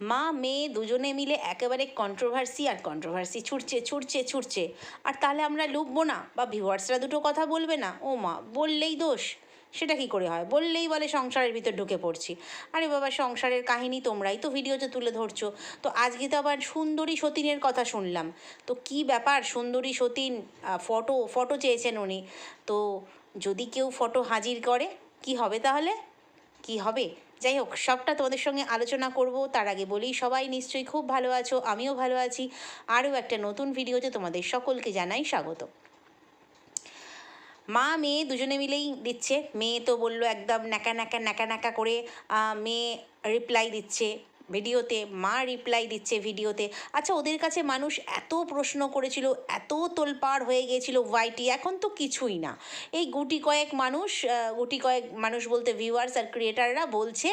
মা, মেয়ে দুজনে মিলে একেবারে কন্ট্রোভার্সি আর কন্ট্রোভার্সি ছুটছে ছুটছে ছুটছে। আর তাহলে আমরা লুকবো না? বা ভিউয়ার্সরা দুটো কথা বলবে না? ও মা, বললেই দোষ। সেটা কি করে হয়? বললেই বলে সংসারের ভিতর ঢুকে পড়ছি। আরে বাবা, সংসারের কাহিনী তোমরাই তো ভিডিওতে তুলে ধরছো। তো আজকে তো আবার সুন্দরী সতীনের কথা শুনলাম। তো কি ব্যাপার? সুন্দরী সতীন ফটো ফটো চেয়েছেন উনি। তো যদি কেউ ফটো হাজির করে, কি হবে তাহলে? কি হবে? যাই হোক, সবটা তোমাদের সঙ্গে আলোচনা করব। তার আগে বলি, সবাই নিশ্চয়ই খুব ভালো আছো, আমিও ভালো আছি। আরও একটা নতুন ভিডিওতে তোমাদের সকলকে জানাই স্বাগত। মা, মেয়ে দুজনে মিলেই দিচ্ছে। মেয়ে তো বলল একদম ন্যাকা ন্যাকা ন্যাকা ন্যাকা করে মেয়ে রিপ্লাই দিচ্ছে। ভিডিওতে, মা রিপ্লাই দিচ্ছে ভিডিওতে। আচ্ছা ওদের কাছে মানুষ এত প্রশ্ন করেছিল, এত তোলপাড় হয়ে গিয়েছিল ওয়াইটি এখন তো কিছুই না। এই গুটি কয়েক মানুষ গুটি কয়েক মানুষ বলতে ভিউয়ার্স আর ক্রিয়েটাররা বলছে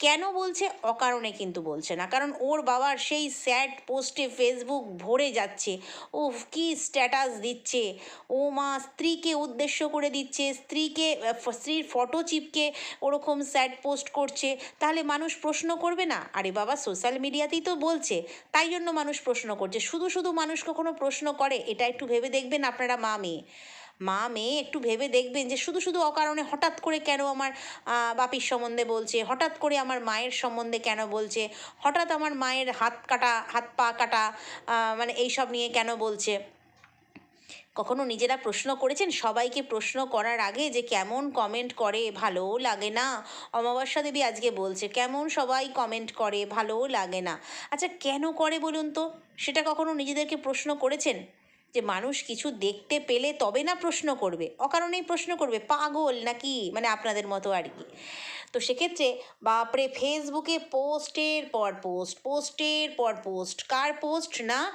কেন বলছে অকারণে কিন্তু বলছে না। কারণ ওর বাবার সেই স্যাড পোস্টে ফেসবুক ভরে যাচ্ছে। ও কি স্ট্যাটাস দিচ্ছে। ও মা, স্ত্রীকে উদ্দেশ্য করে দিচ্ছে, স্ত্রীকে স্ত্রীর ফটো চিপকে ওরকম স্যাড পোস্ট করছে। তাহলে মানুষ প্রশ্ন করবে না, আরে বাবা সোশ্যাল মিডিয়াতেই তো বলছে। তাই জন্য মানুষ প্রশ্ন করছে। শুধু শুধু মানুষ কখনো প্রশ্ন করে, এটা একটু ভেবে দেখবেন আপনারা মা মেয়ে মা মেয়ে একটু ভেবে দেখবেন যে শুধু শুধু অকারণে হঠাৎ করে কেন আমার বাপির সম্বন্ধে বলছে, হঠাৎ করে আমার মায়ের সম্বন্ধে কেন বলছে, হঠাৎ আমার মায়ের হাত কাটা, হাত পা কাটা মানে এইসব নিয়ে কেন বলছে? কখনো নিজেরা প্রশ্ন করেছেন? সবাইকে প্রশ্ন করার আগে যে কেমন কমেন্ট করে, ভালোও লাগে না। অমাবস্যা দেবী আজকে বলছে, কেমন সবাই কমেন্ট করে, ভালোও লাগে না। আচ্ছা কেন করে বলুন তো? সেটা কখনো নিজেদেরকে প্রশ্ন করেছেন? যে মানুষ কিছু দেখতে পেলে তবে না প্রশ্ন করবে, অকারণেই প্রশ্ন করবে, পাগল নাকি? মানে আপনাদের মতো আর কি। তো সেক্ষেত্রে বাপরে, ফেসবুকে পোস্টের পর পোস্ট, পোস্টের পর পোস্ট, কার পোস্ট না?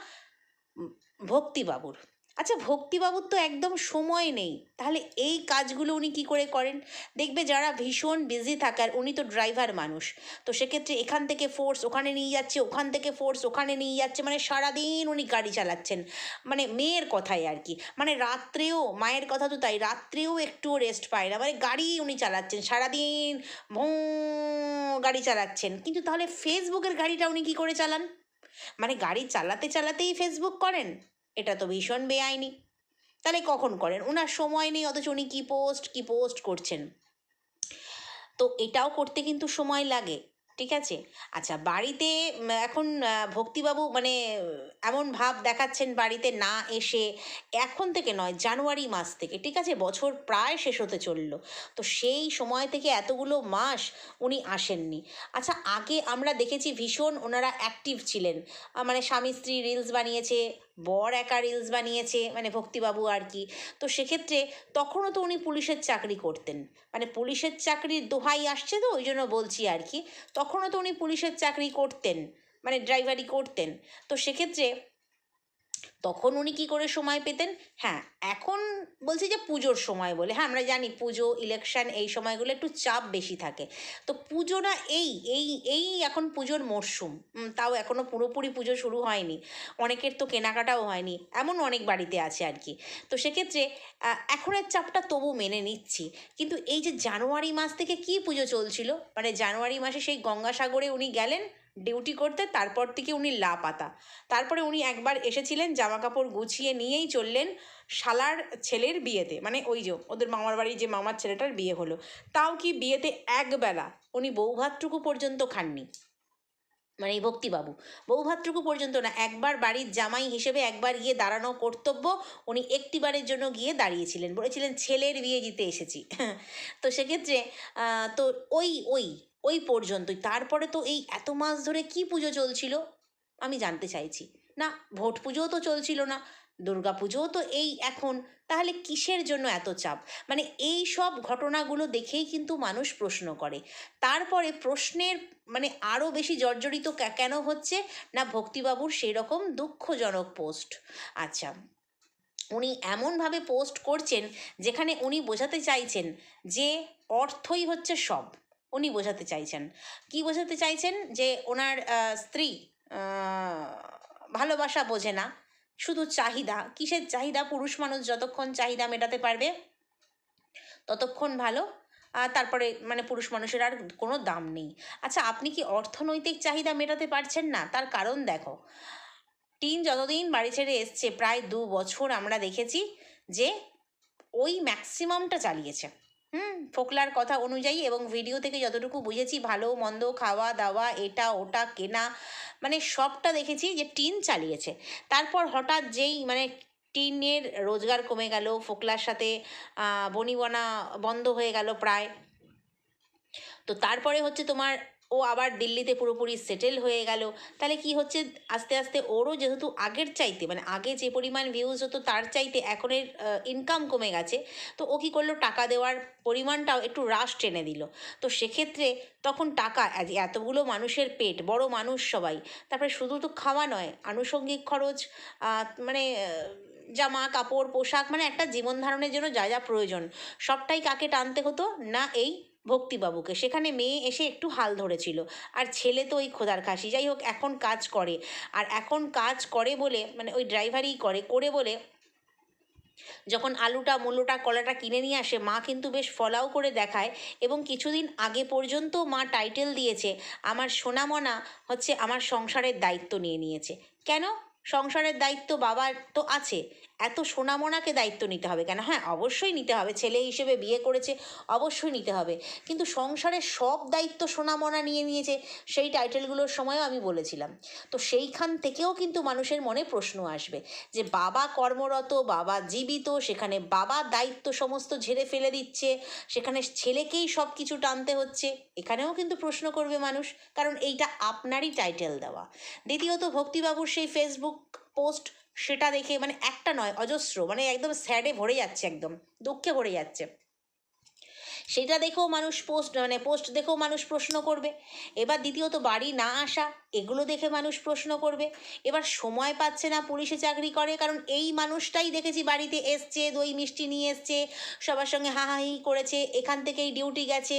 ভক্তিবাবুর। আচ্ছা ভক্তিবাবুর তো একদম সময় নেই। তাহলে এই কাজগুলো উনি কি করে করেন? দেখবে যারা ভীষণ বিজি থাকার উনি তো ড্রাইভার মানুষ। তো সেক্ষেত্রে এখান থেকে ফোর্স ওখানে নিয়ে যাচ্ছে, ওখান থেকে ফোর্স ওখানে নিয়ে যাচ্ছে মানে সারাদিন উনি গাড়ি চালাচ্ছেন। মানে মেয়ের কথাই আর কি। মানে রাত্রেও, মায়ের কথা তো তাই, রাত্রেও একটুও রেস্ট পায় না। মানে গাড়ি উনি চালাচ্ছেন, সারাদিন ভোঁ গাড়ি চালাচ্ছেন। কিন্তু তাহলে ফেসবুকের গাড়িটা উনি কী করে চালান? মানে গাড়ি চালাতে চালাতেই ফেসবুক করেন? এটা তো ভীষণ বেআইনি। তাহলে কখন করেন? ওনার সময় নেই, অথচ উনি কী পোস্ট কী পোস্ট করছেন? তো এটাও করতে কিন্তু সময় লাগে, ঠিক আছে? আচ্ছা বাড়িতে এখন ভক্তিবাবু মানে এমন ভাব দেখাচ্ছেন বাড়িতে না এসে, এখন থেকে নয়, জানুয়ারি মাস থেকে, ঠিক আছে? বছর প্রায় শেষ হতে চলল। তো সেই সময় থেকে এতগুলো মাস উনি আসেননি। আচ্ছা আগে আমরা দেখেছি ভীষণ ওনারা অ্যাক্টিভ ছিলেন। মানে স্বামী স্ত্রী রিলস বানিয়েছে বর একা রিলস বানিয়েছে মানে ভক্তিবাবু আর কি। তো সেক্ষেত্রে তখনও তো উনি পুলিশের চাকরি করতেন। মানে পুলিশের চাকরির দোহাই আসছে তো, ওই জন্য বলছি আর কি। তখনও তো উনি পুলিশের চাকরি করতেন মানে ড্রাইভারি করতেন। তো সেক্ষেত্রে তখন উনি কি করে সময় পেতেন? হ্যাঁ এখন বলছি যে পুজোর সময় বলে। হ্যাঁ আমরা জানি পুজো ইলেকশন এই সময়গুলো একটু চাপ বেশি থাকে। তো পুজো না এই এই এই এখন পুজোর মরশুম তাও এখনও পুরোপুরি পুজো শুরু হয়নি। অনেকের তো কেনাকাটাও হয়নি। এমন অনেক বাড়িতে আছে আর কি। তো সেক্ষেত্রে এখনের চাপটা তবু মেনে নিচ্ছি। কিন্তু এই যে জানুয়ারি মাস থেকে কি পুজো চলছিল? মানে জানুয়ারি মাসে সেই গঙ্গাসাগরে উনি গেলেন? ডিউটি করতে, তারপর থেকে উনি লাপাতা। তারপরে উনি একবার এসেছিলেন জামা কাপড় গুছিয়ে নিয়েই চললেন শালার ছেলের বিয়েতে। মানে ওই যে, ওদের মামার বাড়ির যে মামার ছেলেটার বিয়ে হলো। তাও কি বিয়েতে একবেলা উনি বৌভাতটুকু পর্যন্ত খাননি। মানে এই ভক্তিবাবু। বৌভাতটুকু পর্যন্ত না, একবার বাড়ির জামাই হিসেবে একবার গিয়ে দাঁড়ানো কর্তব্য উনি একটিবারের জন্য গিয়ে দাঁড়িয়েছিলেন। বলেছিলেন, ছেলের বিয়ে দিতে এসেছি। তো সেক্ষেত্রে তো ওই ওই ওই পর্যন্তই। তারপরে তো এই এত মাস ধরে কি পুজো চলছিল? আমি জানতে চাইছি। না, ভোট পুজোও তো চলছিল না, দুর্গা পুজোও তো এই এখন। তাহলে কিসের জন্য এত চাপ? মানে এই সব ঘটনাগুলো দেখেই কিন্তু মানুষ প্রশ্ন করে। তারপরে প্রশ্নের মানে আরও বেশি জর্জরিত কেন হচ্ছে? না, ভক্তিবাবুর সেই রকম দুঃখজনক পোস্ট। আচ্ছা উনি এমনভাবে পোস্ট করছেন যেখানে উনি বোঝাতে চাইছেন যে অর্থই হচ্ছে সব। উনি বোঝাতে চাইছেন। কি বোঝাতে চাইছেন? যে ওনার স্ত্রী ভালোবাসা বোঝে না, শুধু চাহিদা। কিসের চাহিদা? পুরুষ মানুষ যতক্ষণ চাহিদা মেটাতে পারবে, ততক্ষণ ভালো। আর তারপরে মানে পুরুষ মানুষের আর কোনো দাম নেই। আচ্ছা আপনি কি অর্থনৈতিক চাহিদা মেটাতে পারছেন না? তার কারণ দেখো, টিন যতদিন বাড়ি ছেড়ে এসছে, প্রায় দু বছর আমরা দেখেছি যে ওই ম্যাক্সিমামটা চালিয়েছে। হুম। ফোকলার কথা অনুযায়ী এবং ভিডিও থেকে যতটুকু বুঝেছি, ভালো, মন্দ, খাওয়া, দাওয়া, এটা, ওটা, কেনা মানে সবটা দেখেছি যে টিন চালিয়েছে। তারপর হঠাৎ যেই মানে টিনের রোজগার কমে গেল, ফোকলার সাথে বনিবনা বন্ধ হয়ে গেল প্রায়। তো তারপরে হচ্ছে তোমার ও আবার দিল্লিতে পুরোপুরি সেটেল হয়ে গেল। তাহলে কি হচ্ছে? আস্তে আস্তে ওরও যেহেতু আগের চাইতে মানে আগে যে পরিমাণ ভিউজ হতো তার চাইতে এখনের ইনকাম কমে গেছে, তো ও কী করল? টাকা দেওয়ার পরিমাণটাও একটু হ্রাস টেনে দিল। তো সেক্ষেত্রে তখন টাকা এতগুলো মানুষের পেট, বড় মানুষ সবাই, তারপরে শুধু তো খাওয়া নয়, আনুষঙ্গিক খরচ মানে জামা, কাপড়, পোশাক মানে একটা জীবন ধারণের জন্য যা যা প্রয়োজন, সবটাই কাকে টানতে হতো? না এই ভক্তিবাবুকে। সেখানে মেয়ে এসে একটু হাল ধরেছিল। আর ছেলে তো ওই খোদার খাসি। যাই হোক, এখন কাজ করে। আর এখন কাজ করে বলে মানে ওই ড্রাইভারই করে করে বলে যখন আলুটা মূলোটা কলাটা কিনে নিয়ে আসে, মা কিন্তু বেশ ফলাও করে দেখায় এবং কিছুদিন আগে পর্যন্ত মা টাইটেল দিয়েছে, আমার সোনামনা হচ্ছে আমার সংসারের দায়িত্ব নিয়ে নিয়েছে। কেন? সংসারের দায়িত্ব বাবার তো আছে। এত সোনামনাকে দায়িত্ব নিতে হবে কেন? হ্যাঁ অবশ্যই নিতে হবে। ছেলে হিসেবে বিয়ে করেছে, অবশ্যই নিতে হবে। কিন্তু সংসারের সব দায়িত্ব সোনামনা নিয়ে নিয়েছে, সেই টাইটেলগুলোর সময়ও আমি বলেছিলাম। তো সেইখান থেকেও কিন্তু মানুষের মনে প্রশ্ন আসবে যে বাবা কর্মরত, বাবা জীবিত, সেখানে বাবা দায়িত্ব সমস্ত ঝেড়ে ফেলে দিচ্ছে, সেখানে ছেলেকেই সব কিছু টানতে হচ্ছে। এখানেও কিন্তু প্রশ্ন করবে মানুষ, কারণ এইটা আপনারই টাইটেল দেওয়া। দ্বিতীয়ত ভক্তিবাবুর সেই ফেসবুক পোস্ট সেটা দেখে মানে একটা নয়, অজস্র মানে একদম স্যাডে ভরে যাচ্ছে একদম, দুঃখে ভরে যাচ্ছে। সেটা দেখেও মানুষ পোস্ট মানে পোস্ট দেখেও মানুষ প্রশ্ন করবে। এবার দ্বিতীয়ত বাড়ি না আসা, এগুলো দেখে মানুষ প্রশ্ন করবে। এবার সময় পাচ্ছে না পুলিশে চাকরি করে, কারণ এই মানুষটাই দেখেছি বাড়িতে এসছে, দই মিষ্টি নিয়ে এসছে, সবার সঙ্গে হাহাহি করেছে, এখান থেকেই ডিউটি গেছে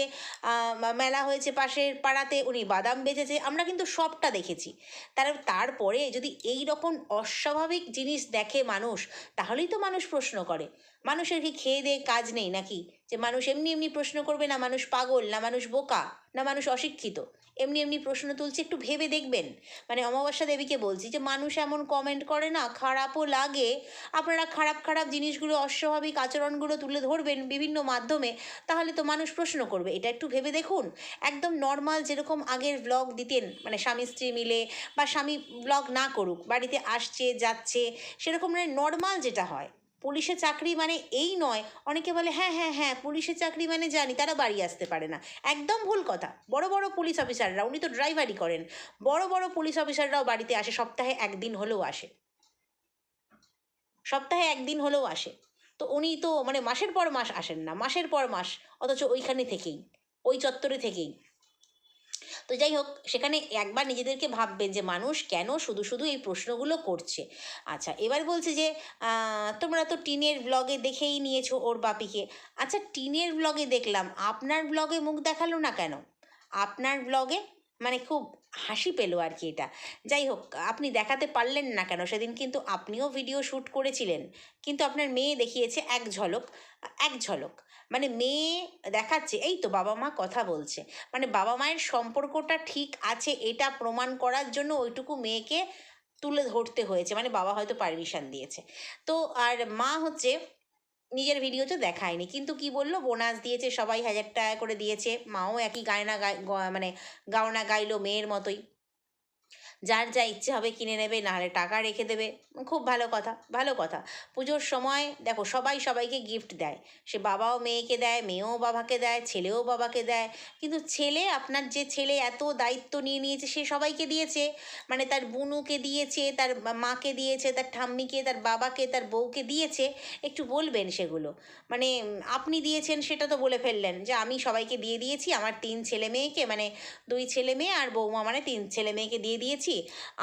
মেলা হয়েছে পাশের পাড়াতে, উনি বাদাম বেচেছে, আমরা কিন্তু সবটা দেখেছি। তার, তারপরে যদি এই রকম অস্বাভাবিক জিনিস দেখে মানুষ, তাহলেই তো মানুষ প্রশ্ন করে। মানুষের কি খেয়ে দেয়ে কাজ নেই নাকি? যে মানুষ এমনি এমনি প্রশ্ন করবে, না মানুষ পাগল, না মানুষ বোকা, না মানুষ অশিক্ষিত। এমনি এমনি প্রশ্ন তুলছে, একটু ভেবে দেখবেন। মানে অমাবস্যা দেবীকে বলছি যে, মানুষ এমন কমেন্ট করে না, খারাপও লাগে। আপনারা খারাপ খারাপ জিনিসগুলো, অস্বাভাবিক আচরণগুলো তুলে ধরবেন বিভিন্ন মাধ্যমে, তাহলে তো মানুষ প্রশ্ন করবে। এটা একটু ভেবে দেখুন। একদম নর্মাল যেরকম আগের ব্লগ দিতেন মানে স্বামী স্ত্রী মিলে বা স্বামী ব্লগ না করুক, বাড়িতে আসছে, যাচ্ছে, সেরকম মানে নর্মাল যেটা হয়। পুলিশে চাকরি মানে এই নয়। অনেকে বলে হ্যাঁ হ্যাঁ হ্যাঁ পুলিশের চাকরি মানে জানি। তারা বাড়ি আসতে পারে না। একদম ভুল কথা। বড় বড় পুলিশ অফিসাররা, উনি তো ড্রাইভারই করেন। বড় বড় পুলিশ অফিসাররাও বাড়িতে আসে, সপ্তাহে একদিন হলেও আসে। সপ্তাহে একদিন হলেও আসে। তো উনি তো মানে মাসের পর মাস আসেন না। মাসের পর মাস, অথচ ওইখানে থেকেই, ওই চত্বরে থেকেই। তো যাই হোক, সেখানে একবার নিজেদেরকে ভাববেন যে মানুষ কেন শুধু শুধু এই প্রশ্নগুলো করছে। আচ্ছা এবার বলছে যে তোমরা তো টিনের ব্লগে দেখেই নিয়েছো ওর বাপিকে। আচ্ছা টিনের ব্লগে দেখলাম, আপনার ব্লগে মুখ দেখাল না কেন? আপনার ব্লগে মানে খুব হাসি পেল আর কি এটা। যাই হোক, আপনি দেখাতে পারলেন না কেন? সেদিন কিন্তু আপনিও ভিডিও শ্যুট করেছিলেন। কিন্তু আপনার মেয়ে দেখিয়েছে এক ঝলক এক ঝলক। মানে মেয়ে দেখাচ্ছে, এই তো বাবা মা কথা বলছে। মানে বাবা মায়ের সম্পর্কটা ঠিক আছে, এটা প্রমাণ করার জন্য ওইটুকু মেয়েকে তুলে ধরতে হয়েছে মানে বাবা হয়তো পারমিশন দিয়েছে। তো আর মা হচ্ছে নিজের ভিডিওতে দেখায়নি, কিন্তু কি বলল? বোনাস দিয়েছে, সবাই হাজার টাকা করে দিয়েছে, মাও একই গায়না গায় মানে গাওনা গাইলো মেয়ের মতোই। যার যা ইচ্ছে হবে কিনে নেবে, নাহলে টাকা রেখে দেবে। খুব ভালো কথা ভালো কথা। পুজোর সময় দেখো, সবাই সবাইকে গিফট দেয়। সে বাবাও মেয়েকে দেয়, মেয়েও বাবাকে দেয়, ছেলেও বাবাকে দেয়। কিন্তু ছেলে আপনার যে ছেলে এত দায়িত্ব নিয়ে নিয়েছে, সে সবাইকে দিয়েছে। মানে তার বুনুকে দিয়েছে, তার মাকে দিয়েছে, তার ঠাম্মিকে, তার বাবাকে, তার বউকে দিয়েছে। একটু বলবেন সেগুলো। মানে আপনি দিয়েছেন সেটা তো বলে ফেললেন যে আমি সবাইকে দিয়ে দিয়েছি, আমার তিন ছেলে মেয়েকে মানে দুই ছেলে মেয়ে আর বৌমা মানে তিন ছেলে মেয়েকে দিয়ে দিয়েছি।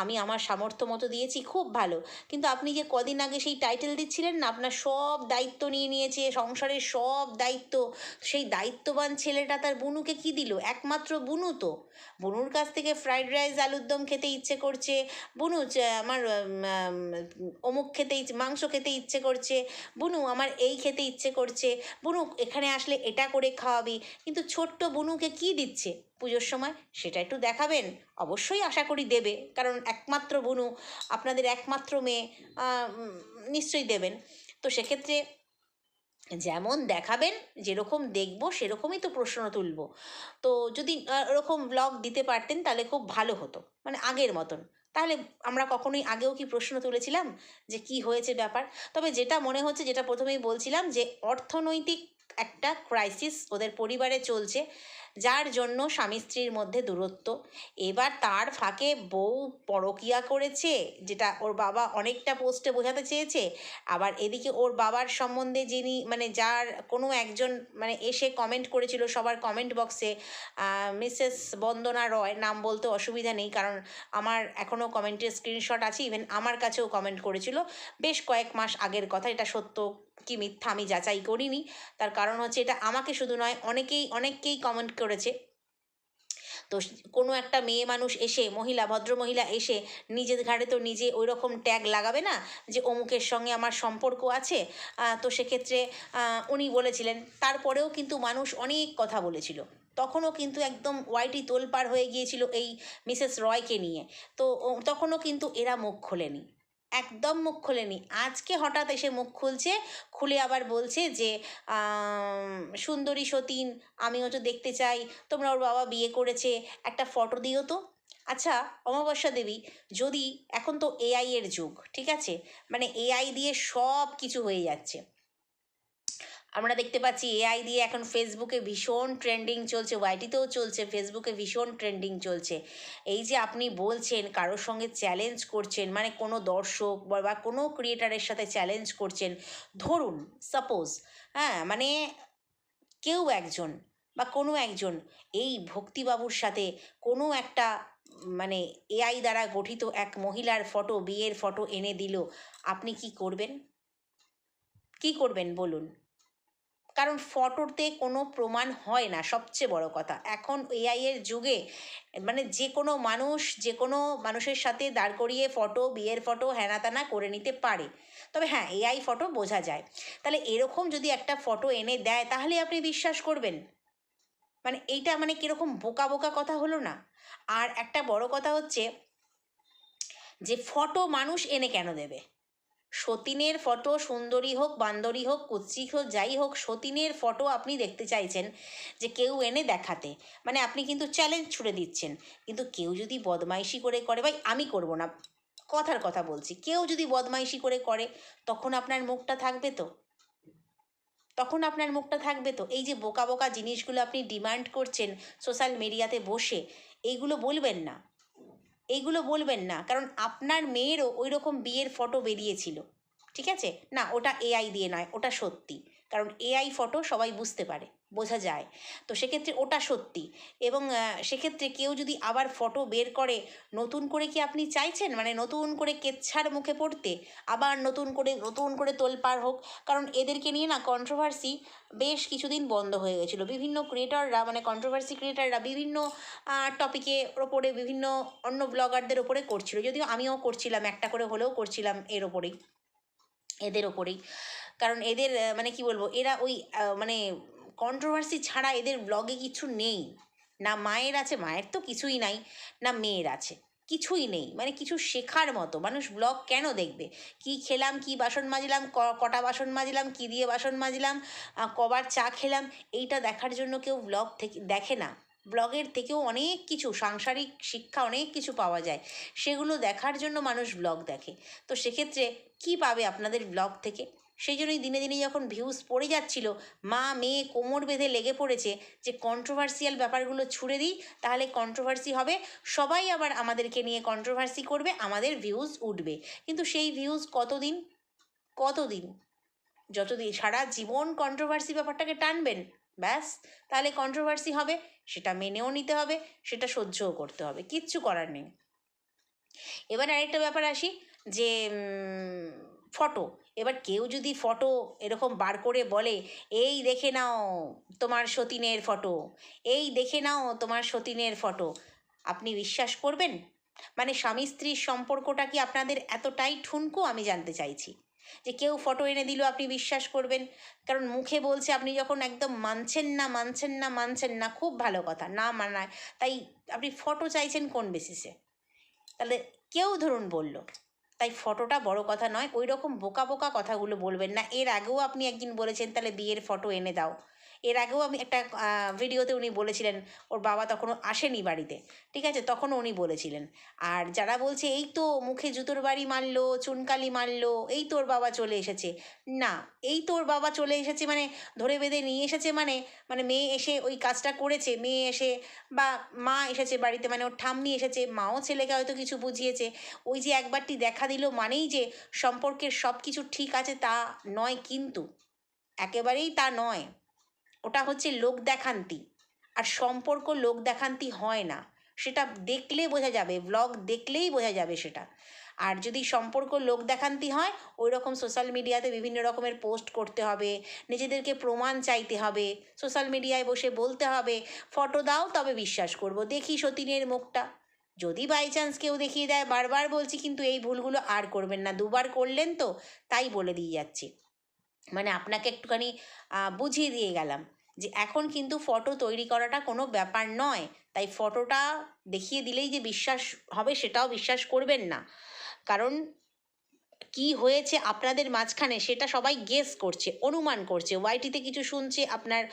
আমি আমার সামর্থ্য মতো দিয়েছি, খুব ভালো। কিন্তু আপনি যে কদিন আগে সেই টাইটেল দিচ্ছিলেন না, আপনার সব দায়িত্ব নিয়ে নিয়েছে, সংসারের সব দায়িত্ব, সেই দায়িত্ববান ছেলেটা তার বুনুকে কি দিল? একমাত্র বুনু তো। বুনুর কাছ থেকে ফ্রাইড রাইস আলুর দম খেতে ইচ্ছে করছে, বুনু আমার অমুক খেতে মাংস খেতে ইচ্ছে করছে, বুনু আমার এই খেতে ইচ্ছে করছে, বুনু এখানে আসলে এটা করে খাওয়াবি। কিন্তু ছোট্ট বুনুকে কি দিচ্ছে? পুজোর সময় সেটা একটু দেখাবেন। অবশ্যই আশা করি দেবে। কারণ একমাত্র বুনু, আপনাদের একমাত্র মেয়ে নিশ্চয়ই দেবেন। তো সেক্ষেত্রে যেমন দেখাবেন, যেরকম দেখব, সেরকমই তো প্রশ্ন তুলব। তো যদি ওরকম ব্লগ দিতে পারতেন, তাহলে খুব ভালো হতো। মানে আগের মতন। তাহলে আমরা কখনোই আগেও কি প্রশ্ন তুলেছিলাম? যে কি হয়েছে ব্যাপার? তবে যেটা মনে হচ্ছে, যেটা প্রথমেই বলছিলাম যে অর্থনৈতিক একটা ক্রাইসিস ওদের পরিবারে চলছে। যার জন্য স্বামী স্ত্রীর মধ্যে দূরত্ব। এবার তার ফাঁকে বউ পরকিয়া করেছে, যেটা ওর বাবা অনেকটা পোস্টে বোঝাতে চেয়েছে। আবার এদিকে ওর বাবার সম্বন্ধে যিনি মানে যার কোনো একজন মানে এসে কমেন্ট করেছিল সবার কমেন্ট বক্সে মিসেস বন্দনা রয়, নাম বলতে অসুবিধা নেই, কারণ আমার এখনও কমেন্টের স্ক্রিনশট আছে ইভেন আমার কাছেও কমেন্ট করেছিল। বেশ কয়েক মাস আগের কথা, এটা সত্য। কি মিথ্যা আমি যাচাই করিনি। তার কারণ হচ্ছে এটা আমাকে শুধু নয়, অনেকেই, অনেককেই কমেন্ট করেছে। তো কোনো একটা মেয়ে মানুষ এসে, মহিলা ভদ্র মহিলা এসে নিজের ঘাড়ে তো নিজে ওই রকম ট্যাগ লাগাবে না যে অমুকের সঙ্গে আমার সম্পর্ক আছে। তো সেক্ষেত্রে উনি বলেছিলেন। তারপরেও কিন্তু মানুষ অনেক কথা বলেছিল। তখনও কিন্তু একদম ওয়াইটি তোলপাড় হয়ে গিয়েছিল এই মিসেস রয়কে নিয়ে। তো তখনও কিন্তু এরা মুখ খোলেনি। একদম মুখ খোলেনি। আজকে হঠাৎ এসে মুখ খুলছে, খুলে আবার বলছে যে সুন্দরী সতীন, আমিও তো দেখতে চাই, তোমরা ওর বাবা বিয়ে করেছে, একটা ফটো দিও তো। আচ্ছা অমাবস্যা দেবী, যদি এখন তো এআই এর যুগ, ঠিক আছে? মানে এআই দিয়ে সব কিছু হয়ে যাচ্ছে। আমরা দেখতে পাচ্ছি এআই দিয়ে এখন ফেসবুকে ভীষণ ট্রেন্ডিং চলছে ওয়াইটিতেও চলছে ফেসবুকে ভীষণ ট্রেন্ডিং চলছে। এই যে আপনি বলছেন কারোর সঙ্গে চ্যালেঞ্জ করছেন মানে কোনো দর্শক বা- কোনো ক্রিয়েটারের সাথে চ্যালেঞ্জ করছেন, ধরুন সাপোজ হ্যাঁ মানে কেউ একজন বা কোনো একজন এই ভক্তিবাবুর সাথে কোনো একটা মানে এআই দ্বারা গঠিত এক মহিলার ফটো বিয়ের ফটো এনে দিল, আপনি কি করবেন? কি করবেন বলুন? কারণ ফটোতে কোনো প্রমাণ হয় না, সবচেয়ে বড় কথা। এখন এআই এর যুগে মানে যে কোনো মানুষ, যে কোনো মানুষের সাথে দাঁড় করিয়ে ফটো, বিয়ের ফটো হ্যানা ত্যানা করে নিতে পারে। তবে হ্যাঁ এআই ফটো বোঝা যায়। তাহলে এরকম যদি একটা ফটো এনে দেয়, তাহলে আপনি বিশ্বাস করবেন? মানে এইটা মানে কীরকম বোকা বোকা কথা হলো না? আর একটা বড় কথা হচ্ছে, যে ফটো মানুষ এনে কেন দেবে? সতীনের ফটো সুন্দরী হোক, বান্দরী হোক, কুৎসিক হোক, যাই হোক, সতীনের ফটো আপনি দেখতে চাইছেন যে কেউ এনে দেখাতে। মানে আপনি কিন্তু চ্যালেঞ্জ ছুড়ে দিচ্ছেন। কিন্তু কেউ যদি বদমাইশি করে করে, ভাই আমি করব না। কথার কথা বলছি, কেউ যদি বদমাইশি করে করে, তখন আপনার মুখটা থাকবে তো? তখন আপনার মুখটা থাকবে তো? এই যে বোকা বোকা জিনিসগুলো আপনি ডিমান্ড করছেন সোশ্যাল মিডিয়াতে বসে এইগুলো বলবেন না। এইগুলো বলবেন না। কারণ আপনার মেয়েরও ওই রকম বিয়ের ফটো বেরিয়েছিল। ঠিক আছে? না, ওটা এআই দিয়ে নয়, ওটা সত্যি। কারণ এআই ফটো সবাই বুঝতে পারে। বোঝা যায়। তো সেক্ষেত্রে ওটা সত্যি। এবং সেক্ষেত্রে কেউ যদি আবার ফটো বের করে, নতুন করে কি আপনি চাইছেন? মানে নতুন করে কেচ্ছার মুখে পড়তে? আবার নতুন করে নতুন করে তোলপাড় হোক। কারণ এদেরকে নিয়ে না কন্ট্রোভার্সি বেশ কিছুদিন বন্ধ হয়ে গেছিল। বিভিন্ন ক্রিয়েটাররা মানে কন্ট্রোভার্সি ক্রিয়েটাররা বিভিন্ন টপিকের ওপরে, বিভিন্ন অন্য ব্লগারদের ওপরে করছিল। যদিও আমিও করছিলাম, একটা করে হলেও করছিলাম এর ওপরেই। এদের ওপরেই। কারণ এদের মানে কি বলব? এরা ওই মানে কন্ট্রোভার্সি ছাড়া এদের ব্লগে কিছু নেই। না মায়ের আছে, মায়ের তো কিছুই নাই, না মেয়ের আছে, কিছুই নেই। মানে কিছু শেখার মতো। মানুষ ব্লগ কেন দেখবে? কি খেলাম, কি বাসন মাজলাম কটা বাসন মাজলাম, কি দিয়ে বাসন মাজলাম কবার চা খেলাম, এইটা দেখার জন্য কেউ ব্লগ থেকে, দেখে না। ব্লগের থেকেও অনেক কিছু, সাংসারিক শিক্ষা অনেক কিছু পাওয়া যায়। সেগুলো দেখার জন্য মানুষ ব্লগ দেখে। তো সেক্ষেত্রে কি পাবে আপনাদের ব্লগ থেকে? সেই জন্যই দিনে দিনে যখন ভিউজ পড়ে যাচ্ছিল, মা, মেয়ে, কোমর বেঁধে লেগে পড়েছে যে কন্ট্রোভার্সিয়াল ব্যাপারগুলো ছুড়ে দিই, তাহলে কন্ট্রোভার্সি হবে। সবাই আবার আমাদেরকে নিয়ে কন্ট্রোভার্সি করবে, আমাদের ভিউজ উঠবে। কিন্তু সেই ভিউজ কতদিন? কতদিন? যতদিন সারা জীবন কন্ট্রোভার্সি ব্যাপারটাকে টানবেন, ব্যাস, তাহলে কন্ট্রোভার্সি হবে, সেটা মেনেও নিতে হবে, সেটা সহ্যও করতে হবে, কিচ্ছু করার নেই। এবার আরেকটা ব্যাপার আসি, যে ফটো এবার কেউ যদি ফটো এরকম বার করে বলে, এই দেখে নাও তোমার সতীনের ফটো এই দেখে নাও তোমার সতীনের ফটো আপনি বিশ্বাস করবেন? মানে স্বামী স্ত্রীর সম্পর্কটা কি আপনাদের এতটাই ঠুনকো আমি জানতে চাইছি। যে কেউ ফটো এনে দিল আপনি বিশ্বাস করবেন? কারণ মুখে বলছে আপনি যখন একদম মানছেন না মানছেন না মানছেন না, খুব ভালো কথা, না মানায়, তাই আপনি ফটো চাইছেন কোন বেসিসে তাহলে কেউ ধরুন বলল। তাই ফটোটা বড় কথা নয় ওই রকম বোকা বোকা কথাগুলো বলবেন না। এর আগেও আপনি একদিন বলেছেন, তাহলে বিয়ের ফটো এনে দাও। এর আগেও আমি একটা ভিডিওতে উনি বলেছিলেন, ওর বাবা তখনও আসেনি বাড়িতে। ঠিক আছে? তখনও উনি বলেছিলেন। আর যারা বলছে, এই তো মুখে জুতোর বাড়ি মারলো, চুনকালি মারলো, এই তোর বাবা চলে এসেছে। না, এই তোর বাবা চলে এসেছে মানে ধরে বেঁধে নিয়ে এসেছে মানে মানে মেয়ে এসে ওই কাজটা করেছে, মেয়ে এসে বা মা এসেছে বাড়িতে মানে ওর ঠাম্মি এসেছে, মাও ছেলেকে হয়তো কিছু বুঝিয়েছে। ওই যে একবারটি দেখা দিল মানেই যে সম্পর্কের সব কিছু ঠিক আছে তা নয় কিন্তু, একেবারেই তা নয়। ওটা হচ্ছে লোক দেখান্তি আর সম্পর্ক লোক দেখান্তি হয় না। সেটা দেখলে বোঝা যাবে ব্লগ দেখলেই বোঝা যাবে সেটা। আর যদি সম্পর্ক লোক দেখান্তি হয় ওই রকম সোশ্যাল মিডিয়াতে বিভিন্ন রকমের পোস্ট করতে হবে, নিজেদেরকে প্রমাণ চাইতে হবে সোশ্যাল মিডিয়ায় বসে বলতে হবে ফটো দাও তবে বিশ্বাস করব, দেখি সতীনের মুখটা। যদি বাই চান্স কেউ দেখিয়ে দেয়, বারবার বলছি, কিন্তু এই ভুলগুলো আর করবেন না, দুবার করলেন তো, তাই বলে দিয়ে যাচ্ছি। মানে আপনাকে একটুখানি বুঝিয়ে দিয়ে গেলাম যে এখন কিন্তু ফটো তৈরি করাটা কোনো ব্যাপার নয়। তাই ফটোটা দেখিয়ে দিলেই যে বিশ্বাস হবে সেটাও বিশ্বাস করবেন না। কারণ কি হয়েছে আপনাদের মাঝখানে সেটা সবাই গেস করছে, অনুমান করছে। ওয়াইটিতে কিছু শুনছে, আপনার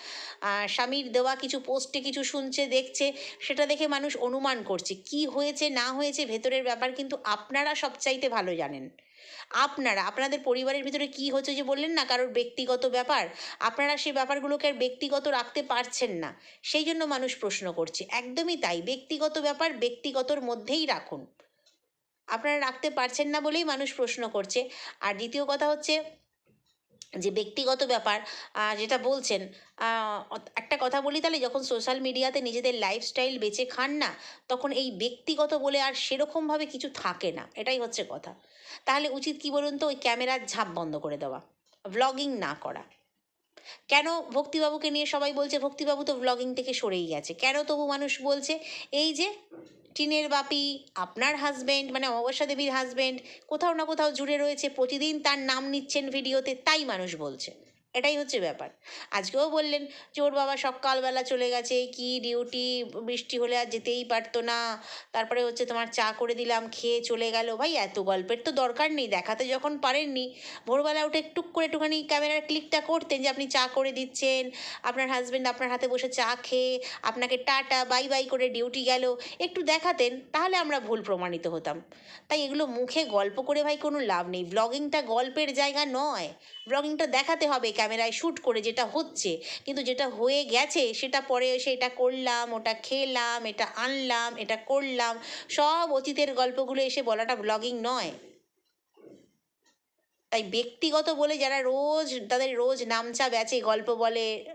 স্বামীর দেওয়া কিছু পোস্টে কিছু শুনছে, দেখছে, সেটা দেখে মানুষ অনুমান করছে। কি হয়েছে, না হয়েছে, ভেতরের ব্যাপার কিন্তু আপনারা সবচাইতে ভালো জানেন। আপনারা, আপনাদের পরিবারের ভিতরে কি হচ্ছে যে বললেন না কারোর ব্যক্তিগত ব্যাপার? আপনারা সেই ব্যাপারগুলোকে আর ব্যক্তিগত রাখতে পারছেন না। সেই জন্য মানুষ প্রশ্ন করছে। একদমই তাই। ব্যক্তিগত ব্যাপার ব্যক্তিগতর মধ্যেই রাখুন। আপনারা রাখতে পারছেন না বলেই মানুষ প্রশ্ন করছে। আর দ্বিতীয় কথা হচ্ছে যে ব্যক্তিগত ব্যাপার যেটা বলছেন একটা কথা বলি তাহলে, যখন সোশ্যাল মিডিয়াতে নিজেদের লাইফস্টাইল বেঁচে খান না, তখন এই ব্যক্তিগত বলে আর সেরকমভাবে কিছু থাকে না, এটাই হচ্ছে কথা। তাহলে উচিত কি বলুন তো, ওই ক্যামেরার ঝাপ বন্ধ করে দেওয়া ভ্লগিং না করা। কেন ভক্তিবাবুকে নিয়ে সবাই বলছে, ভক্তিবাবু তো ভ্লগিং থেকে সরেই গেছে। কেন তবু মানুষ বলছে, এই যে টিনের বাপি, আপনার হাজব্যান্ড মানে অমাবস্যা দেবীর হাজব্যান্ড কোথাও না কোথাও জুড়ে রয়েছে, প্রতিদিন তার নাম নিচ্ছেন ভিডিওতে তাই মানুষ বলছে। এটাই হচ্ছে ব্যাপার। আজকেও বললেন যে ওর বাবা সকালবেলা চলে গেছে, কি ডিউটি বৃষ্টি হলে আর যেতেই পারতো না। তারপরে হচ্ছে তোমার চা করে দিলাম, খেয়ে চলে গেল। ভাই, এত গল্পের তো দরকার নেই, দেখাতে যখন পারেননি, ভোরবেলা উঠে টুক করে একটুখানি ক্যামেরার ক্লিকটা করতেন যে, আপনি চা করে দিচ্ছেন, আপনার হাজব্যান্ড আপনার হাতে বসে চা খেয়ে, আপনাকে টাটা, বাই বাই করে ডিউটি গেল। একটু দেখাতেন, তাহলে আমরা ভুল প্রমাণিত হতাম। তাই এগুলো মুখে গল্প করে ভাই কোনো লাভ নেই। ব্লগিংটা গল্পের জায়গা নয়। ব্লগিংটা দেখাতে হবে ক্যামেরায় শ্যুট করে যেটা হচ্ছে। কিন্তু যেটা হয়ে গেছে, সেটা পরে এসে এটা করলাম, ওটা খেলাম, এটা আনলাম, এটা করলাম, সব অতীতের গল্পগুলো এসে বলাটা ব্লগিং নয়। তাই ব্যক্তিগত বলে যারা রোজ, তাদের রোজ নামচা বেচে গল্প বলে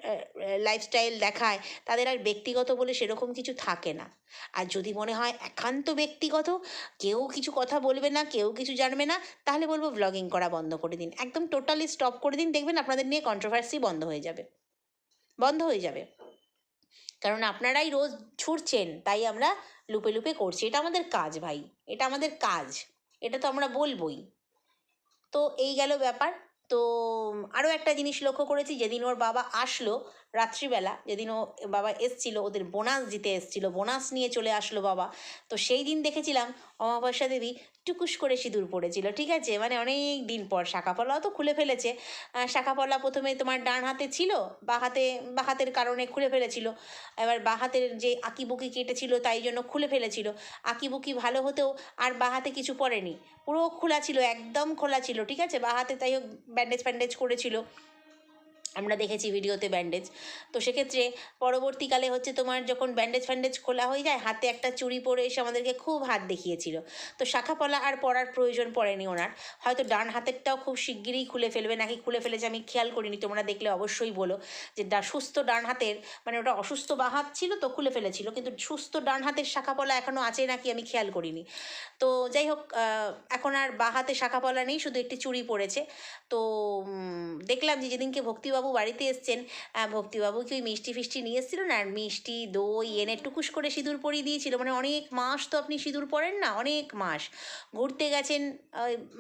লাইফস্টাইল দেখায়, তাদের আর ব্যক্তিগত বলে সেরকম কিছু থাকে না। আর যদি মনে হয় একান্ত ব্যক্তিগত, কেউ কিছু কথা বলবে না, কেউ কিছু জানবে না, তাহলে বলব ব্লগিং করা বন্ধ করে দিন। একদম টোটালি স্টপ করে দিন, দেখবেন আপনাদের নিয়ে কন্ট্রোভার্সি বন্ধ হয়ে যাবে। বন্ধ হয়ে যাবে। কারণ আপনারাই রোজ ছুটছেন, তাই আমরা লুপে লুপে করছি। এটা আমাদের কাজ ভাই, এটা আমাদের কাজ। এটা তো আমরা বলবই। তো এই গেল ব্যাপার। তো আরও একটা জিনিস লক্ষ্য করেছি যেদিন ওর বাবা আসলো রাত্রিবেলা যেদিন ও বাবা এসছিল, ওদের বোনাস দিতে এসছিল, বোনাস নিয়ে চলে আসলো বাবা। তো সেই দিন দেখেছিলাম অমাবস্যা দেবী টুকুস করে সিঁদুর পড়েছিল, ঠিক আছে? মানে অনেক দিন পর শাখাপলাও তো খুলে ফেলেছে। শাখাপলা প্রথমে তোমার ডান হাতে ছিল, বা হাতে, বা হাতের কারণে খুলে ফেলেছিল। এবার বা হাতের যে আঁকিবুকি কেটেছিল, তাই জন্য খুলে ফেলেছিল। আঁকিবুকি ভালো হতেও আর বা হাতে কিছু পড়েনি। পুরো খোলা ছিল, একদম খোলা ছিল, ঠিক আছে? বা হাতে তাই হোক ব্যান্ডেজ ফ্যান্ডেজ করেছিল। আমরা দেখেছি ভিডিওতে ব্যান্ডেজ তো সেক্ষেত্রে পরবর্তীকালে হচ্ছে তোমার যখন ব্যান্ডেজ ফ্যান্ডেজ খোলা হয়ে যায়, হাতে একটা চুড়ি পরে এসে আমাদেরকে খুব হাত দেখিয়েছিল। তো শাখাপলা আর পরার প্রয়োজন পড়েনি ওনার। হয়তো ডান হাতেরটাও খুব শিগগিরই খুলে ফেলবে, নাকি খুলে ফেলেছে আমি খেয়াল করিনি, তোমরা দেখলে অবশ্যই বলো যে সুস্থ ডান হাতের মানে ওটা অসুস্থ বা হাত ছিল তো খুলে ফেলেছিল, কিন্তু সুস্থ ডান হাতের শাখাপলা এখনও আছে নাকি আমি খেয়াল করিনি। তো যাই হোক এখন আর বা হাতে শাখাপলা নেই, শুধু একটি চুড়ি পড়েছে তো দেখলাম যে যেদিনকে ভক্তিবাবু বাড়িতে এসছেন ভক্তিবাবু কি ওই মিষ্টি ফিষ্টি নিয়ে এসেছিল না মিষ্টি, দই, এনে টুকুস করে সিঁদুর পরিয়ে দিয়েছিল। মানে অনেক মাস তো আপনি সিঁদুর পরেন না, অনেক মাস। ঘুরতে গেছেন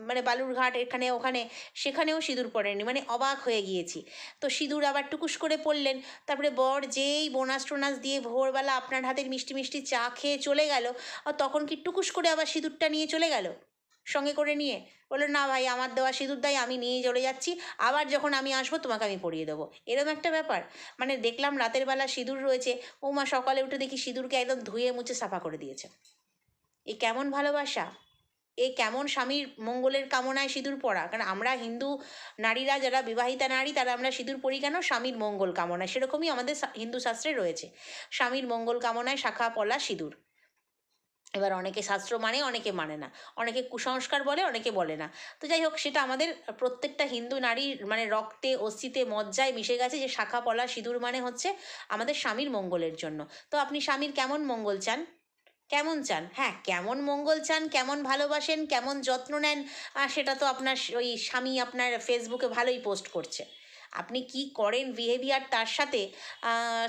মানে বালুরঘাট এখানে, ওখানে, সেখানেও সিঁদুর পরেননি। মানে অবাক হয়ে গিয়েছি। তো সিঁদুর আবার টুকুস করে পড়লেন তারপরে বর যেই বোনাস টোনাস দিয়ে ভোরবেলা আপনার হাতের মিষ্টি মিষ্টি চা খেয়ে চলে গেল, আর তখন কি টুকুস করে আবার সিঁদুরটা নিয়ে চলে গেল? সঙ্গে করে নিয়ে। বলল, না ভাই, আমার দেওয়া সিঁদুর দাই আমি নিয়ে চলে যাচ্ছি। আবার যখন আমি আসব, তোমাকে আমি পরিয়ে দেবো। এরকম একটা ব্যাপার। মানে দেখলাম রাতের বেলা সিঁদুর রয়েছে। ও মা সকালে উঠে দেখি সিঁদুরকে একদম ধুয়ে মুছে সাফা করে দিয়েছে। এ কেমন ভালোবাসা! এ কেমন স্বামীর মঙ্গলের কামনায় সিঁদুর পরা কারণ আমরা হিন্দু নারীরা, যারা বিবাহিতা নারী, তারা আমরা সিঁদুর পরি কেন? স্বামীর মঙ্গল কামনায়। সেরকমই আমাদের হিন্দু শাস্ত্রে রয়েছে। স্বামীর মঙ্গল কামনায় শাখা পলা সিঁদুর। এবার অনেকে শাস্ত্র মানে অনেকে মানে না। অনেকে কুসংস্কার বলে, অনেকে বলে না। তো যাই হোক, সেটা আমাদের প্রত্যেকটা হিন্দু নারীর মানে রক্তে, অস্থিতে মজ্জায় মিশে গেছে যে শাখা, পলা, সিঁদুর মানে হচ্ছে আমাদের স্বামীর মঙ্গলের জন্য। তো আপনি স্বামীর কেমন মঙ্গল চান? কেমন চান? হ্যাঁ কেমন মঙ্গল চান, কেমন ভালোবাসেন, কেমন যত্ন নেন সেটা তো আপনার ওই স্বামী আপনার ফেসবুকে ভালোই পোস্ট করছে। আপনি কি করেন বিহেভিয়ার তার সাথে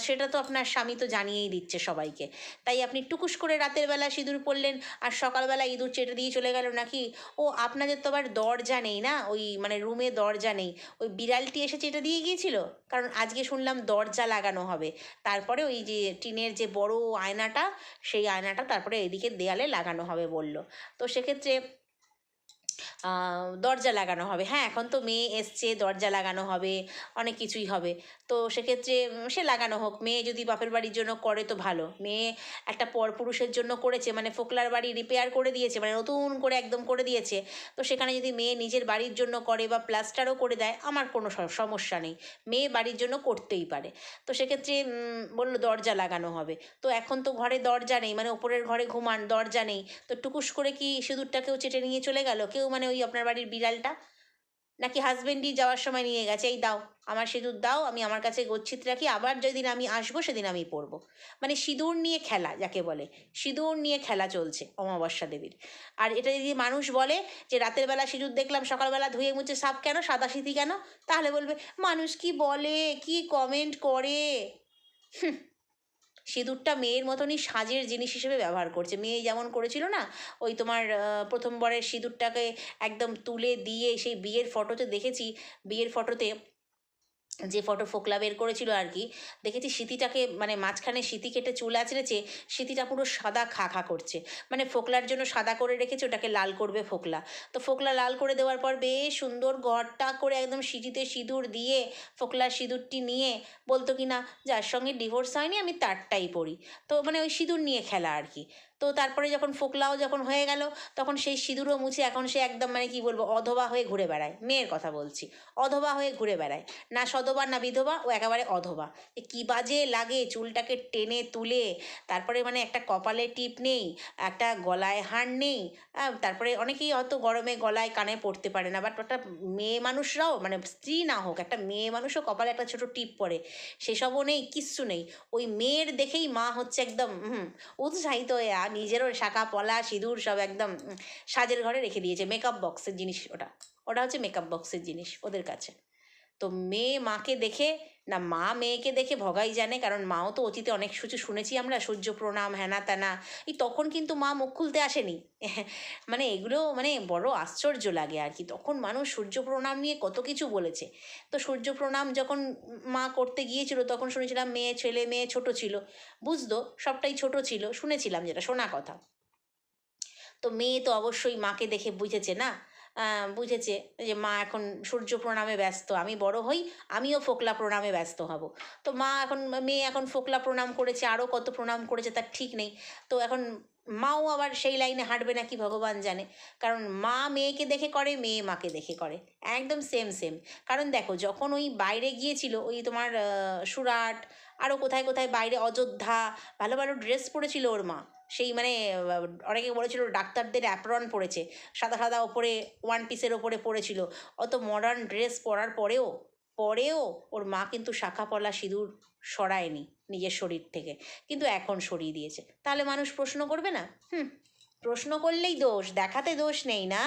সেটা তো আপনার স্বামী তো জানিয়েই দিচ্ছে সবাইকে। তাই আপনি টুকুস করে রাতের বেলা সিঁদুর পরলেন আর সকালবেলা ইঁদুর চেটে দিয়ে চলে গেল নাকি? ও আপনাদের তো আবার দরজা নেই না? ওই মানে রুমে দরজা নেই। ওই বিড়ালটি এসে চেটে দিয়ে গিয়েছিল? কারণ আজকে শুনলাম দরজা লাগানো হবে। তারপরে ওই যে টিনের যে বড় আয়নাটা, সেই আয়নাটা তারপরে এদিকে দেয়ালে লাগানো হবে বলল। তো সেক্ষেত্রে দরজা লাগানো হবে। হ্যাঁ এখন তো মেয়ে এসছে, দরজা লাগানো হবে, অনেক কিছুই হবে। তো সেক্ষেত্রে সে লাগানো হোক। মেয়ে যদি বাপের বাড়ির জন্য করে তো ভালো। মেয়ে একটা পরপুরুষের জন্য করেছে মানে ফোকলার বাড়ি রিপেয়ার করে দিয়েছে মানে নতুন করে একদম করে দিয়েছে। তো সেখানে যদি মেয়ে নিজের বাড়ির জন্য করে বা প্লাস্টারও করে দেয়, আমার কোনো সমস্যা নেই। মেয়ে বাড়ির জন্য করতেই পারে। তো সেক্ষেত্রে বলল দরজা লাগানো হবে। তো এখন তো ঘরে দরজা নেই মানে ওপরের ঘরে ঘুমান, দরজা নেই। তো টুকুস করে কি সিঁদুরটা কেউ চেটে নিয়ে চলে গেল? কেউ মানে ওই আপনার বাড়ির বিড়ালটা? নাকি হাজবেন্ডই যাওয়ার সময় নিয়ে গেছে? এই দাও, আমার সিঁদুর দাও, আমি আমার কাছে গচ্ছিত রাখি, আবার যেদিন আমি আসব সেদিন আমি পরবো। মানে সিঁদুর নিয়ে খেলা যাকে বলে, সিঁদুর নিয়ে খেলা চলছে অমাবস্যা দেবীর। আর এটা যদি মানুষ বলে যে রাতের বেলা সিঁদুর দেখলাম, সকালবেলা ধুয়ে মুছে সাপ কেন, সাদা সিঁথি কেন? তাহলে বলবে, মানুষ কি বলে, কি কমেন্ট করে? সিঁদুরটা মেয়ের মতনই সাজের জিনিস হিসেবে ব্যবহার করছে। মেয়ে যেমন করেছিল না, ওই তোমার প্রথমবারের সিঁদুরটাকে একদম তুলে দিয়ে সেই বিয়ের ফটোতে দেখেছি। বিয়ের ফটোতে যে ফটো ফোকলা বের করেছিল আর কি দেখেছি সিঁথিটাকে মানে মাঝখানে সিঁথি কেটে চুল আঁচড়েছে সিঁথিটা পুরো সাদা খা খা করছে। মানে ফোকলার জন্য সাদা করে রেখেছে, ওটাকে লাল করবে ফোকলা। তো ফোকলা লাল করে দেওয়ার পর বেশ সুন্দর ঘরটা করে একদম সিঁথিতে সিঁদুর দিয়ে ফোকলার সিঁদুরটি নিয়ে বলতো কি না যার সঙ্গে ডিভোর্স হয়নি, আমি তারটাই পড়ি তো মানে ওই সিঁদুর নিয়ে খেলা আর কি তো তারপরে যখন ফোকলাও যখন হয়ে গেল, তখন সেই সিঁদুরও মুছে এখন সে একদম মানে কি বলব, অধবা হয়ে ঘুরে বেড়ায়। মেয়ের কথা বলছি, অধবা হয়ে ঘুরে বেড়ায়। না সধবা না বিধবা, ও একেবারে অধবা। কী বাজে লাগে চুলটাকে টেনে তুলে, তারপরে মানে একটা কপালে টিপ নেই, একটা গলায় হার নেই তারপরে অনেকেই হয়তো গরমে গলায় কানে পড়তে পারে না বাট একটা মেয়ে মানুষরাও মানে স্ত্রী না হোক, একটা মেয়ে মানুষও কপালে একটা ছোটো টিপ পরে সেসবও নেই, কিচ্ছু নেই। ওই মেয়ের দেখেই মা হচ্ছে একদম উৎসাহিত হয়ে নিজেরও শাখা, পলা, সিঁদুর সব একদম সাজের ঘরে রেখে দিয়েছে। মেকআপ বক্সের জিনিস ওটা। ওটা হচ্ছে মেকআপ বক্সের জিনিস ওদের কাছে। তো মেয়ে মাকে দেখে না, মা মেয়েকে দেখে ভগাই জানে, কারণ মাও তো অতীতে অনেক কিছু শুনেছি আমরা, সূর্য প্রণাম হ্যানা ত্যানা এই তখন কিন্তু মা মুখ খুলতে আসেনি। মানে এগুলো মানে বড় আশ্চর্য লাগে আর কি। তখন মানুষ সূর্য প্রণাম নিয়ে কত কিছু বলেছে। তো সূর্য প্রণাম যখন মা করতে গিয়েছিল, তখন শুনেছিলাম মেয়ে, ছেলে, মেয়ে ছোট ছিল। বুঝতো সবটাই ছোট ছিল, শুনেছিলাম যেটা, শোনা কথা। তো মেয়ে তো অবশ্যই মাকে দেখে বুঝেছে, না? বুঝেছে যে মা এখন সূর্য প্রণামে ব্যস্ত, আমি বড় হই, আমিও ফোকলা প্রণামে ব্যস্ত হব। তো মা এখন, মেয়ে এখন ফোকলা প্রণাম করেছে, আরও কত প্রণাম করেছে তার ঠিক নেই। তো এখন মাও আবার সেই লাইনে হাঁটবে নাকি ভগবান জানে। কারণ মা মেয়েকে দেখে করে, মেয়ে মাকে দেখে করে। একদম সেম সেম কারণ দেখো, যখন ওই বাইরে গিয়েছিল, ওই তোমার সুরাট, আরও কোথায় কোথায় বাইরে অযোধ্যা, ভালো ভালো ড্রেস পরেছিল ওর মা। সেই মানে অনেকে বলেছিল ডাক্তারদের অ্যাপ্রন পরেছে সাদা সাদা ওপরে ওয়ান পিসের ওপরে পরেছিল অত মডার্ন ড্রেস পরার পরেও পরেও ওর মা কিন্তু শাখা পলা সিঁদুর সরায়নি নিজের শরীর থেকে। কিন্তু এখন সরিয়ে দিয়েছে। তাহলে মানুষ প্রশ্ন করবে না? হুম, প্রশ্ন করলেই দোষ, দেখাতে দোষ নেই না?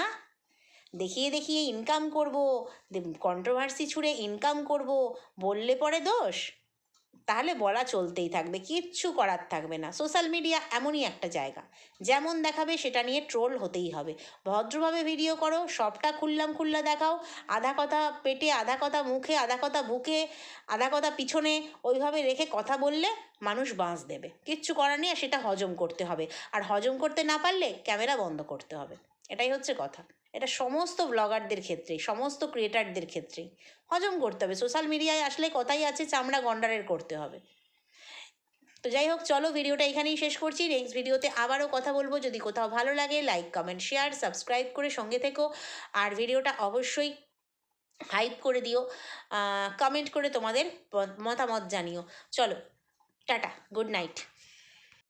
দেখিয়ে দেখিয়ে ইনকাম করব কন্ট্রোভার্সি ছুড়ে ইনকাম করব, বললে পরে দোষ? তাহলে বলা চলতেই থাকবে, কিচ্ছু করার থাকবে না। সোশ্যাল মিডিয়া এমনই একটা জায়গা, যেমন দেখাবে সেটা নিয়ে ট্রোল হতেই হবে। ভদ্রভাবে ভিডিও করো, সবটা খুললাম খুল্লা দেখাও, আধা কথা পেটে, আধা কথা মুখে, আধা কথা বুকে, আধা কথা পিছনে, ওইভাবে রেখে কথা বললে মানুষ বাঁশ দেবে। কিচ্ছু করার নেই আর সেটা হজম করতে হবে। আর হজম করতে না পারলে ক্যামেরা বন্ধ করতে হবে। এটাই হচ্ছে কথা। এটা সমস্ত ব্লগারদের ক্ষেত্রেই, সমস্ত ক্রিয়েটারদের ক্ষেত্রেই। হজম করতে হবে। সোশ্যাল মিডিয়ায় আসলে কথাই আছে, চামড়া গন্ডারের করতে হবে। তো যাই হোক, চলো ভিডিওটা এখানেই শেষ করছি। নেক্সট ভিডিওতে আবারও কথা বলব। যদি কোথাও ভালো লাগে লাইক কমেন্ট শেয়ার সাবস্ক্রাইব করে সঙ্গে থেকো। আর ভিডিওটা অবশ্যই হাইপ করে দিও। কমেন্ট করে তোমাদের মতামত জানিও। চলো, টাটা গুড নাইট